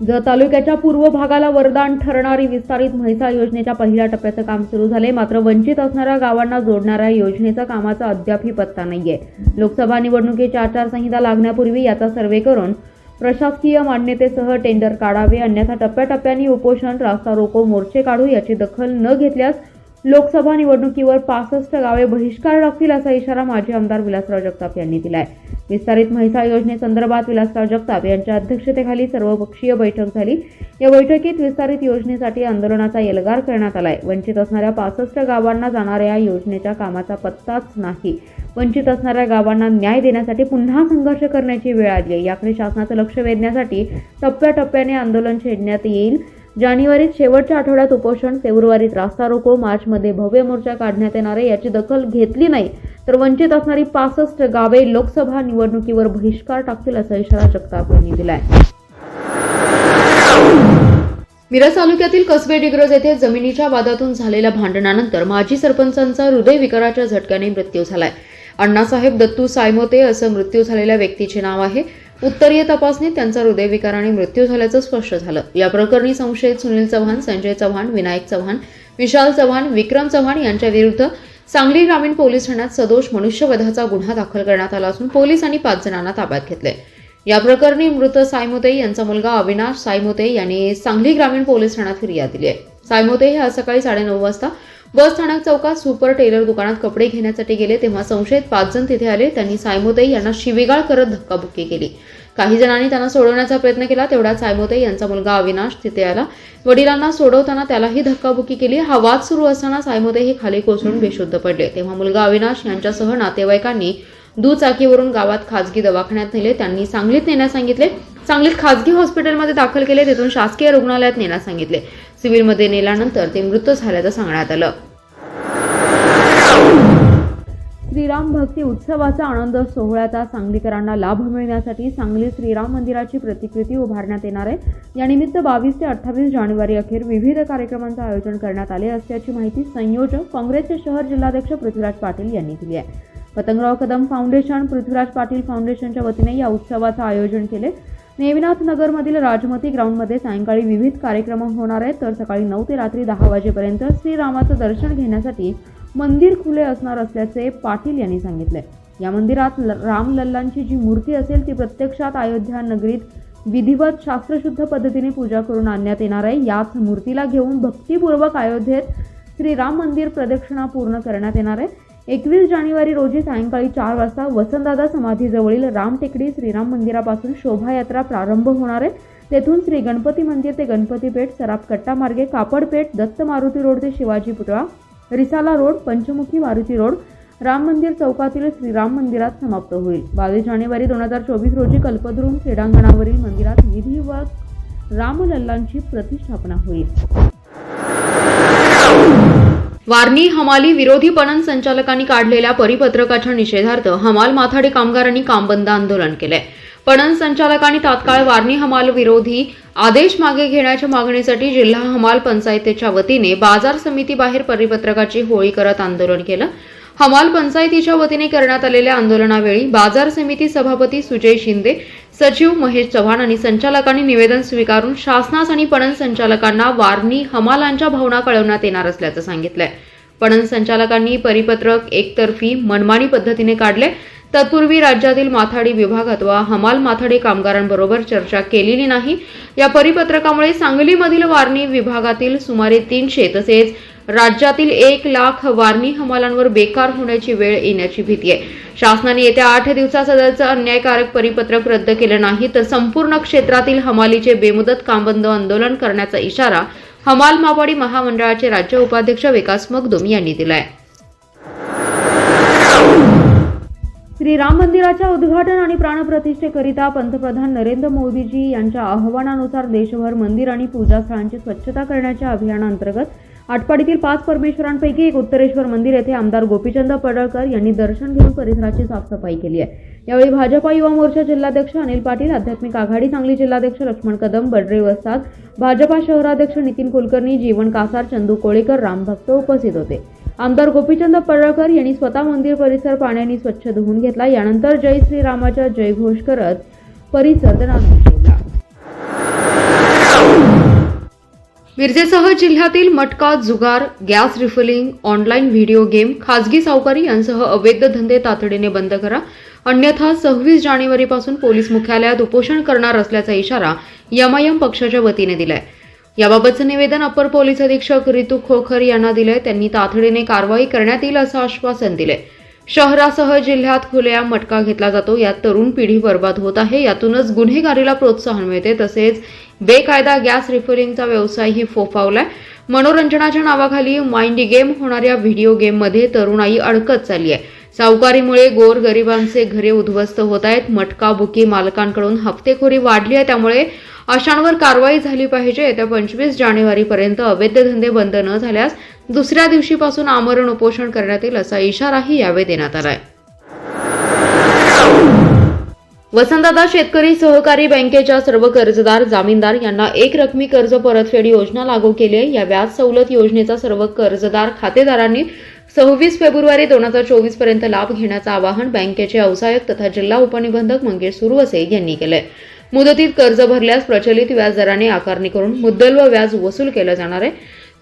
जत तालुक्याच्या पूर्व भागाला वरदान ठरणारी विस्तारित म्हैसाळ योजनेच्या पहिल्या टप्प्याचं काम सुरू झाले मात्र वंचित असणाऱ्या गावांना जोडणाऱ्या योजनेचा कामाचा अद्यापही पत्ता नाहीये. लोकसभा निवडणुकीची आचारसंहिता लागण्यापूर्वी याचा सर्वे करून प्रशासकीय मान्यतेसह टेंडर काढावे अन्यथा टप्प्याटप्प्याने उपोषण रास्ता रोको मोर्चे काढू याची दखल न घेतल्यास लोकसभा निवडणुकीवर पासष्ट गावे बहिष्कार टाकतील असा इशारा माजी आमदार विलासराव जगताप यांनी दिलाय. विस्तारित म्हैसाळ योजनेसंदर्भात विलासराव जगताप यांच्या अध्यक्षतेखाली सर्वपक्षीय बैठक झाली. या बैठकीत विस्तारित योजनेसाठी आंदोलनाचा एल्गार करण्यात आलाय. वंचित असणाऱ्या पासष्ट गावांना जाणाऱ्या या योजनेच्या कामाचा पत्ताच नाही. वंचित असणाऱ्या गावांना न्याय देण्यासाठी पुन्हा संघर्ष करण्याची वेळ आली आहे. याकडे शासनाचं लक्ष वेधण्यासाठी टप्प्याटप्प्याने आंदोलन छेडण्यात येईल. जानेवारीत शेवटच्या आठवड्यात उपोषण फेब्रुवारीत रास्ता रोको मार्चमध्ये भव्य मोर्चा काढण्यात येणार आहे याची दखल घेतली नाही. तर वंचित असणारी पासष्ट गावे लोकसभा निवडणुकीवर बहिष्कार टाकतील असा इशारा जगताप यांनी दिलाय. मिरज तालुक्यातील कसबे डिग्रज येथे जमिनीच्या वादातून झालेल्या भांडणानंतर माजी सरपंचांचा हृदयविकाराच्या झटक्याने मृत्यू झालाय. अण्णासाहेब दत्तू सायमोते असं मृत्यू झालेल्या व्यक्तीचे नाव आहे. उत्तरीय तपासणीत त्यांचा हृदयविकाराने मृत्यू झाल्याचं स्पष्ट झालं. या प्रकरणी संशयित सुनील चव्हाण संजय चव्हाण विनायक चव्हाण विशाल चव्हाण विक्रम चव्हाण यांच्या विरुद्ध सांगली ग्रामीण पोलीस ठाण्यात सदोष मनुष्यवधाचा गुन्हा दाखल करण्यात आला असून पोलिसांनी पाच जणांना ताब्यात घेतले या प्रकरणी मृत सायमोते यांचा मुलगा अविनाश सायमोते यांनी सांगली ग्रामीण पोलीस ठाण्यात फिर्याद दिली आहे सायमोते हे आज सकाळी साडेनऊ वाजता बस स्थानक चौकात सुपर टेलर दुकानात कपडे घेण्यासाठी गेले तेव्हा संशयित पाच जण तिथे आले. त्यांनी सायमोदई यांना शिवीगाळ करत धक्काबुक्की केली. काही जणांनी त्यांना सोडवण्याचा प्रयत्न केला. तेवढा सायमोदई यांचा मुलगा अविनाश तिथे आला. वडिलांना सोडवताना त्यालाही धक्काबुक्की केली. हा वाद सुरू असताना सायमोदई हे खाली कोसळून बेशुद्ध पडले. तेव्हा मुलगा अविनाश यांच्यासह नातेवाईकांनी दुचाकीवरून गावात खाजगी दवाखान्यात नेले. त्यांनी सांगलीत नेण्यास सांगितले. सांगलीत खाजगी हॉस्पिटलमध्ये दाखल केले. तिथून शासकीय रुग्णालयात नेण्यास सांगितले. सिव्हिलमध्ये नेल्यानंतर ते मृत झाल्याचं सांगण्यात आलं. श्रीराम भक्ती उत्सवाचा आनंद सोहळ्याचा सांगलीकरांना लाभ मिळण्यासाठी सांगली श्रीराम मंदिराची प्रतिकृती उभारण्यात येणार आहे. यानिमित्त बावीस ते अठ्ठावीस जानेवारी अखेर विविध कार्यक्रमांचं आयोजन करण्यात आले असल्याची माहिती संयोजक काँग्रेसचे शहर जिल्हाध्यक्ष पृथ्वीराज पाटील यांनी दिली आहे. पतंगराव कदम फाउंडेशन पृथ्वीराज पाटील फाउंडेशनच्या वतीने या उत्सवाचं आयोजन केले. नेमिनाथ नगरमधील राजमती ग्राउंडमध्ये सायंकाळी विविध कार्यक्रम होणार आहेत. तर सकाळी नऊ ते रात्री दहा वाजेपर्यंत श्रीरामाचं दर्शन घेण्यासाठी मंदिर खुले असणार असल्याचे पाटील यांनी सांगितले. या मंदिरात ल- राम लल्लांची जी मूर्ती असेल ती प्रत्यक्षात अयोध्या नगरीत विधिवत शास्त्रशुद्ध पद्धतीने पूजा करून आणण्यात येणार आहे. याच मूर्तीला घेऊन भक्तिपूर्वक अयोध्येत श्रीराम मंदिर प्रदक्षिणा पूर्ण करण्यात येणार आहे. एकवीस जानेवारी रोजी सायंकाळी चार वाजता वसंतदादा समाधीजवळील राम टेकडी श्रीराम मंदिरापासून शोभायात्रा प्रारंभ होणार आहे. तेथून श्री गणपती मंदिर ते गणपती पेठ सराफ कट्टा मार्गे कापडपेठ दत्त मारुती रोड ते शिवाजी पुतळा रिसाला रोड पंचमुखी मारुती रोड राम मंदिर चौकातील श्रीराम मंदिरात समाप्त होईल. बावीस जानेवारी दोन हजार चोवीस रोजी कल्पद्रुम क्रीडांगणावरील मंदिरात विधिवत रामलल्लांची प्रतिष्ठापना होईल. वारणी हमाली विरोधी पणन संचालकांनी काढलेल्या परिपत्रकाच्या निषेधार्थ हमाल माथाडी कामगारांनी कामबंद आंदोलन केलंय. पणन संचालकांनी तात्काळ वारणी हमाल विरोधी आदेश मागे घेण्याच्या मागणीसाठी जिल्हा हमाल पंचायतीच्या वतीने बाजार समितीबाहेर परिपत्रकाची होळी करत आंदोलन केलं. हमाल पंचायतीच्या वतीने करण्यात आलेल्या आंदोलनावेळी बाजार समिती सभापती सुजय शिंदे सचिव महेश चव्हाण आणि संचालकांनी निवेदन स्वीकारून शासनास आणि पणन संचालकांना वारणी हमालांच्या भावना कळवण्यात येणार असल्याचं सांगितलंय. पणन संचालकांनी परिपत्रक एकतर्फी मनमानी पद्धतीने काढले. तत्पूर्वी राज्यातील माथाडी विभाग अथवा हमाल माथाडी कामगारांबरोबर चर्चा केलेली नाही. या परिपत्रकामुळे सांगलीमधील वारणी विभागातील सुमारे तीनशे तसेच राज्यातील एक लाख वारणी हमालांवर बेकार होण्याची वेळ येण्याची भीती आहे. शासनाने येत्या आठ दिवसात सदरचं अन्यायकारक परिपत्रक रद्द केलं नाही तर संपूर्ण क्षेत्रातील हमालीचे बेमुदत कामबंद आंदोलन करण्याचा इशारा हमाल मापाडी महामंडळाचे राज्य उपाध्यक्ष विकास मगदुम यांनी दिलाय. श्रीराम मंदिराच्या उद्घाटन आणि प्राणप्रतिष्ठेकरिता पंतप्रधान नरेंद्र मोदीजी यांच्या आवाहनानुसार देशभर मंदिर आणि पूजास्थळांची स्वच्छता करण्याच्या अभियानाअंतर्गत आटपाडीतील पाच परमेश्वरांपैकी एक उत्तरेश्वर मंदिर येथे आमदार गोपीचंद पडळकर यांनी दर्शन घेऊन परिसराची साफसफाई केली आहे. यावेळी भाजपा युवा मोर्चा जिल्हाध्यक्ष अनिल पाटील आध्यात्मिक आघाडी सांगली जिल्हाध्यक्ष लक्ष्मण कदम बडरे वस्ताद भाजपा शहराध्यक्ष नितीन कुलकर्णी जीवन कासार चंदू कोळेकर रामभक्त उपस्थित होते. आमदार गोपीचंद पडळकर यांनी स्वतः मंदिर परिसर पाण्याने स्वच्छ धुवून घेतला. यानंतर जय श्रीरामाच्या जयघोष करत परिसर केला मिरजेसह जिल्ह्यातील मटका जुगार gas refilling online video game खासगी सावकारी यांसह अवैध धंदे तातडीने बंद करा. अन्यथा सव्वीस जानेवारीपासून पोलीस मुख्यालयात उपोषण करणार असल्याचा इशारा यमायम पक्षाच्या वतीने दिलाय. याबाबतचं निवेदन अप्पर पोलीस अधीक्षक रितू खोखर यांना दिलंय. त्यांनी तातडीने कारवाई करण्यात येईल असं आश्वासन दिलंय. शहरासह जिल्ह्यात खुलेआम मटका घेतला जातो. यात तरुण पिढी बर्बाद होत आहे. यातूनच गुन्हेगारीला प्रोत्साहन मिळते. तसेच बेकायदा गॅस रिफिलिंगचा व्यवसायही फोफावलाय. मनोरंजनाच्या नावाखाली माइंड गेम होणाऱ्या व्हिडिओ गेममध्ये तरुणाई अडकत चालली आहे. सावकारीमुळे गोर गरिबांचे घरे उद्ध्वस्त होत आहेत. मटका बुकी मालकांकडून हफ्तेखोरी वाढली आहे. त्यामुळे अशांवर कारवाई झाली पाहिजे. येत्या पंचवीस जानेवारीपर्यंत अवैध धंदे बंद न झाल्यास दुसऱ्या दिवशीपासून आमरण उपोषण करण्यात येईल असा इशाराही यावेळी देण्यात आला आहे वसंतदादा शेतकरी सहकारी बँकेच्या सर्व कर्जदार जामीनदार यांना एक रकमी कर्ज परतफेड योजना लागू केली आहे. या व्याज सवलत योजनेचा सर्व कर्जदार खातेदारांनी सव्वीस फेब्रुवारी दोन हजार चोवीसपर्यंत लाभ घेण्याचं आवाहन बँकेचे अवसायक तथा जिल्हा उपनिबंधक मंगेश सुरवसे यांनी केलंय. मुदतीत कर्ज भरल्यास प्रचलित व्याजदराने आकारणी करून मुद्दल व व्याज वसूल केलं जाणार आहे.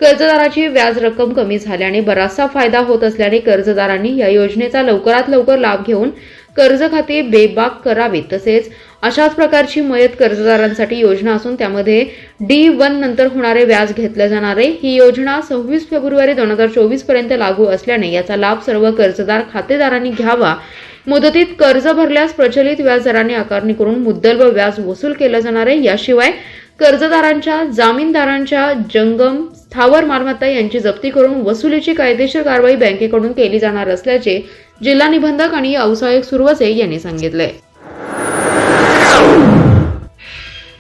कर्जदाराची व्याज रक्कम कमी झाल्याने बराचसा फायदा होत असल्याने कर्जदारांनी या योजनेचा लवकरात लवकर लाभ घेऊन कर्ज खाते बेबाक करावीत. तसेच अशाच प्रकारची मयत कर्जदारांसाठी योजना असून त्यामध्ये डी वन नंतर होणारे व्याज घेतलं जाणारे ही योजना सव्वीस फेब्रुवारी दोन हजार चोवीसपर्यंत लागू असल्याने याचा लाभ सर्व कर्जदार खातेदारांनी घ्यावा. मुदतीत कर्ज भरल्यास प्रचलित व्याजदराने आकारणी करून मुद्दल व व्याज वसूल केलं जाणार आहे. याशिवाय कर्जदारांच्या जामीनदारांच्या जंगम स्थावर मालमत्ता यांची जप्ती करून वसुलीची कायदेशीर कारवाई बँकेकडून केली जाणार असल्याचे जिल्हा निबंधक आणि औसायक सुरवसे यांनी सांगितले.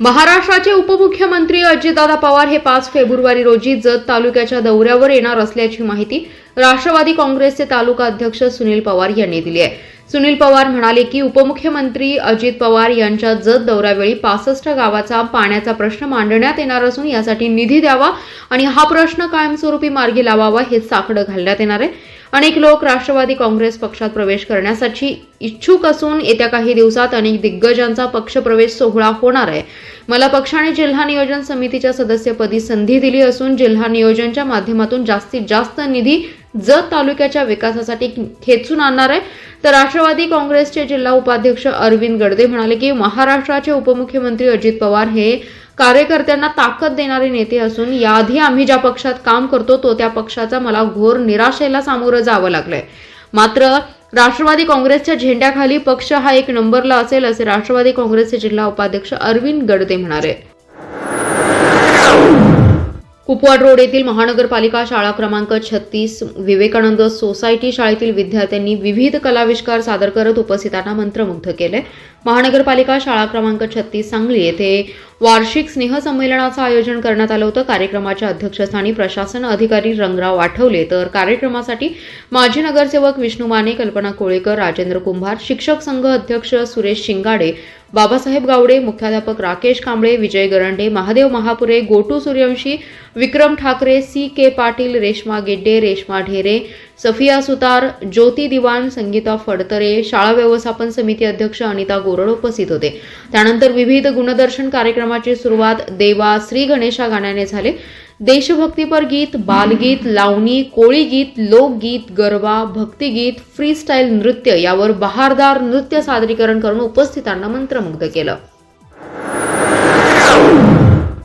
महाराष्ट्राचे उपमुख्यमंत्री अजितदादा पवार हे पाच फेब्रुवारी रोजी जत तालुक्याच्या दौऱ्यावर येणार असल्याची माहिती राष्ट्रवादी काँग्रेसचे तालुका अध्यक्ष सुनील पवार यांनी दिली आहे. सुनील पवार म्हणाले की उपमुख्यमंत्री अजित पवार यांच्या जत दौऱ्यावेळी पासष्ट गावाचा पाण्याचा प्रश्न मांडण्यात येणार असून यासाठी निधी द्यावा आणि हा प्रश्न कायमस्वरूपी मार्गी लावावा हे साकडं घालण्यात येणार आहे. अनेक लोक राष्ट्रवादी काँग्रेस पक्षात प्रवेश करण्यासाठी इच्छुक असून येत्या काही दिवसात अनेक दिग्गजांचा पक्षप्रवेश सोहळा होणार आहे. मला पक्षाने जिल्हा नियोजन समितीच्या सदस्यपदी संधी दिली असून जिल्हा नियोजनच्या माध्यमातून जास्तीत जास्त निधी जत तालुक्याच्या विकासासाठी खेचून आणणार आहे. तर राष्ट्रवादी काँग्रेसचे जिल्हा उपाध्यक्ष अरविंद गडदे म्हणाले की महाराष्ट्राचे उपमुख्यमंत्री अजित पवार हे कार्यकर्त्यांना ताकद देणारे नेते असून याआधी आम्ही ज्या पक्षात काम करतो तो त्या पक्षाचा मला घोर निराशेला सामोरं जावं लागलंय. मात्र राष्ट्रवादी काँग्रेसच्या झेंड्याखाली पक्ष हा एक नंबरला असेल असे राष्ट्रवादी काँग्रेसचे जिल्हा उपाध्यक्ष अरविंद गडदे म्हणाले. कुपवाड रोड येथील महानगरपालिका शाळा क्रमांक छत्तीस विवेकानंद सोसायटी शाळेतील विद्यार्थ्यांनी विविध कलाविष्कार सादर करत उपस्थितांना मंत्रमुग्ध केले. महानगरपालिका शाळा क्रमांक छत्तीस सांगली येथे वार्षिक स्नेहसंमेलनाचं आयोजन करण्यात आलं होतं. कार्यक्रमाच्या अध्यक्षस्थानी प्रशासन अधिकारी रंगराव आठवले. तर कार्यक्रमासाठी माजी नगरसेवक विष्णू माने कल्पना कोळेकर राजेंद्र कुंभार शिक्षक संघ अध्यक्ष सुरेश शिंगाडे बाबासाहेब गावडे मुख्याध्यापक राकेश कांबळे विजय गरंडे महादेव महापुरे गोटू सूर्यवंशी विक्रम ठाकरे सी के पाटील रेश्मा गेड्डे रेश्मा ढेरे सफिया सुतार ज्योती दिवाण संगीता फडतरे शाळा व्यवस्थापन समिती अध्यक्ष अनिता गोरड उपस्थित होते. त्यानंतर विविध गुणदर्शन कार्यक्रमाची सुरुवात देवा श्री गणेशा गाण्याने झाले. देशभक्तीपर गीत बालगीत लावणी कोळी गीत लोकगीत गरबा भक्तिगीत फ्रीस्टाईल नृत्य यावर बहारदार नृत्य सादरीकरण करून उपस्थितांना मंत्रमुग्ध केलं.